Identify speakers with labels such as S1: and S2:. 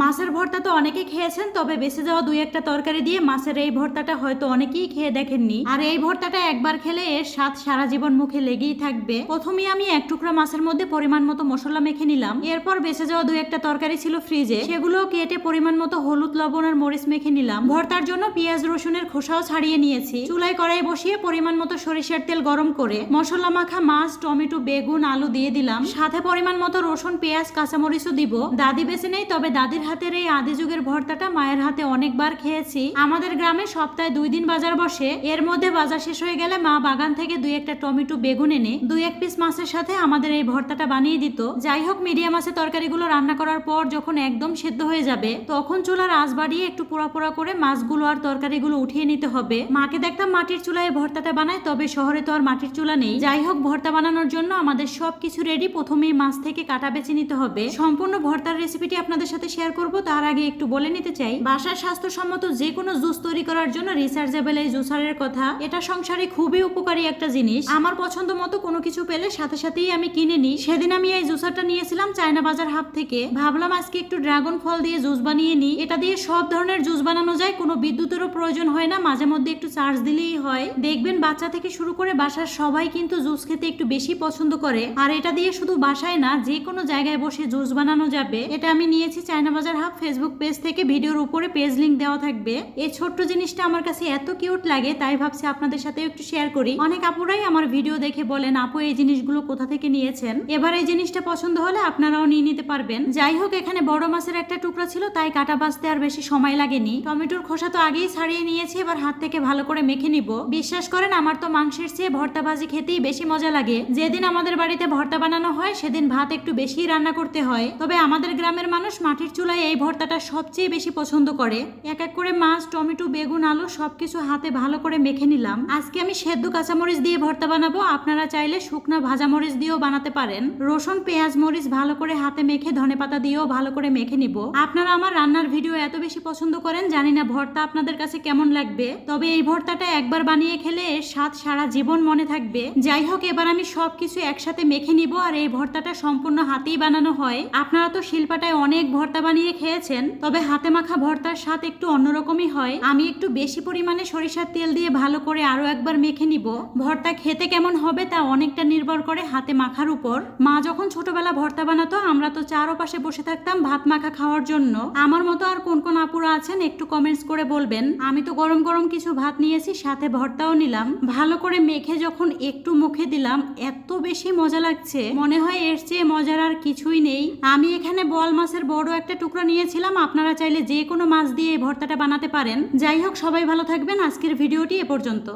S1: মাছের ভর্তা তো অনেকে খেয়েছেন, তবে বেঁচে যাওয়া দুই একটা তরকারি দিয়ে মাছের এই ভর্তাটা হয়তো অনেকেই খেয়ে দেখেননি। আর এই ভর্তাটা একবার খেলে এর স্বাদ সারা জীবন মুখে লেগেই থাকবে। প্রথমে আমি এক টুকরা মাছের মধ্যে পরিমাণ মতো মশলা মেখে নিলাম। এরপর বেঁচে যাওয়া দুই একটা তরকারি ছিল ফ্রিজে। সেগুলো কেটে পরিমাণ মতো হলুদ, লবণ আর মরিচ মেখে নিলাম। ভর্তার জন্য পেঁয়াজ, রসুনের খোসাও ছাড়িয়ে নিয়েছি। চুলায় কড়াই বসিয়ে পরিমাণ মতো সরিষার তেল গরম করে মশলা মাখা মাছ, টমেটো, বেগুন, আলু দিয়ে দিলাম। সাথে পরিমাণ মতো রসুন, পেঁয়াজ, কাঁচামরিচও দিব। দাদি বেছে নেই, তবে দাদির হাতের এই আদি যুগের ভর্তাটা মায়ের হাতে অনেকবার খেয়েছি। আমাদের গ্রামে সপ্তাহে দুই দিন বাজার বসে। এর মধ্যে বাজার শেষ হয়ে গেলে মা বাগান থেকে দুই একটা টমেটো, বেগুন এনে দুই এক পিস মাছের সাথে আমাদের এই ভর্তাটা বানিয়ে দিত। যাই হোক মিডিয়াম মাছের তরকারিগুলো রান্না করার পর যখন একদম সেদ্ধ হয়ে যাবে, তখন চুলার আঁচ বাড়িয়ে একটু পোড়া পোড়া করে মাছগুলো আর তরকারিগুলো উঠিয়ে নিতে হবে। মাকে দেখতাম মাটির চুলায় ভর্তাটা বানায়, তবে শহরে তো আর মাটির চুলা নেই। যাই হোক, ভর্তা বানানোর জন্য আমাদের সবকিছু রেডি প্রথমেই মাছ থেকে কাটা বেছে নিতে হবে। সম্পূর্ণ ভর্তার রেসিপিটি আপনাদের সাথে শেয়ার করব, তার আগে একটু বলে নিতে চাই, বাসার স্বাস্থ্যসম্মত যে কোনো জুস তৈরি করার জন্য রিসার্চেবল এই জুসারের কথা, এটা সংসারে খুবই উপকারী একটা জিনিস। আমার পছন্দ মতো কোনো কিছু পেলে সাথে সাথেই আমি কিনে নিই। সেদিন আমি এই জুসারটা নিয়েছিলাম চায়না বাজার হাব থেকে। ভাবলাম আজকে একটু ড্রাগন ফল দিয়ে জুস বানিয়ে নিই। এটা দিয়ে সব ধরনের জুস বানানো যায়, কোনো বিদ্যুতেরও প্রয়োজন হয় না, মাঝে মধ্যে একটু চার্জ দিলেই হয়। দেখবেন বাচ্চা থেকে শুরু করে বাসার সবাই কিন্তু জুস খেতে একটু বেশি পছন্দ করে। আর এটা দিয়ে শুধু বাসায় না যে কোনো জায়গায় বসে জুস বানানো যাবে। এটা আমি নিয়েছি চায়না বাজার হাব ফেসবুক পেজ থেকে ভিডিওর উপরে পেজ লিংক দেওয়া থাকবে। এই ছোট্ট জিনিসটা আমার কাছে এত কিউট লাগে, তাই ভাবছি আপনাদের সাথে একটু শেয়ার করি। অনেক আপুরাই আমার ভিডিও দেখে বলেন, আপু, এই জিনিসগুলো কোথা থেকে নিয়েছেন? এবার এই জিনিসটা পছন্দ হলে আপনারাও নিয়ে নিতে পারবেন। যাই হোক, এখানে বড় মাছের একটা টুকরা ছিল, তাই কাটা বাঁচতে আর বেশি সময় লাগেনি। টমেটোর খোসা তো আগেই ছাড়িয়ে নিয়েছি, এবার হাত থেকে ভালো করে মেখে নিব। বিশ্বাস করেন, আমার তো মাংসের চেয়ে ভর্তা ভাজি খেতেই বেশি মজা লাগে। যেদিন আমাদের বাড়িতে ভর্তা বানানো হয়, সেদিন ভাত একটু বেশি রান্না করতে হয়। তবে আমাদের গ্রামের মানুষ মাটির চুলায় এই ভর্তাটা সবচেয়ে বেশি পছন্দ করে। এক এক করে মাছ, টমেটো, বেগুন, আলু সবকিছু হাতে ভালো করে মেখে নিলাম। আজকে আমি সেদ্ধ কাঁচামরিচ দিয়ে ভর্তা বানাবো। আপনারা চাইলে শুকনা ভাজা মরিচ দিয়েও বানাতে পারেন। রসুন, পেঁয়াজ মরিচ ভালো করে হাতে মেখে ধনেপাতা দিয়েও ভালো করে মেখে নিব। আপনারা আমার রান্নার ভিডিও এত বেশি পছন্দ করেন, জানি না ভর্তা আপনাদের কাছে কেমন লাগবে। তবে এই ভর্তাটা একবার বানিয়ে খেলে এর স্বাদ সারা জীবন মনে থাকবে। যাই হোক, এবার আমি সবকিছু একসাথে মেখে নিব আর এই ভর্তাটা সম্পূর্ণ হাতেই বানানো হয়। আপনারা তো শিল্পাটায় অনেক ভর্তা বানিয়ে খেয়েছেন, তবে হাতে মাখা ভর্তার স্বাদ একটু অন্যরকমই হয়। আমি একটু বেশি পরিমাণে সরিষার তেল দিয়ে ভালো করে আরও একবার মেখে নিব। ভর্তা খেতে কেমন হবে তা অনেকটা নির্ভর করে হাতে মাখার উপর। মা যখন ছোটবেলা ভর্তা বানাতো, আমরা তো চারো পাশে বসে থাকতাম ভাত মাখা খাওয়ার জন্য। আমার মতো আর কোন কোন আপুরা আছেন একটু কমেন্টস করে বলবেন। আমি তো গরম গরম কিছু ভাত নিয়েছি, সাথে ভর্তাও নিলাম। ভালো করে মেখে যখন একটু মুখে দিলাম, এত বেশি মজা লাগছে। মনে হয় এর চেয়ে মজার আর কিছুই নেই। আমি এখানে বল মাছের বড় একটা টুকরা নিয়েছিলাম, আপনারা চাইলে যে কোনো মাছ দিয়ে এই ভর্তাটা বানাতে পারেন। যাই হোক, সবাই ভালো থাকবেন। আজকের ভিডিওটি এ পর্যন্ত।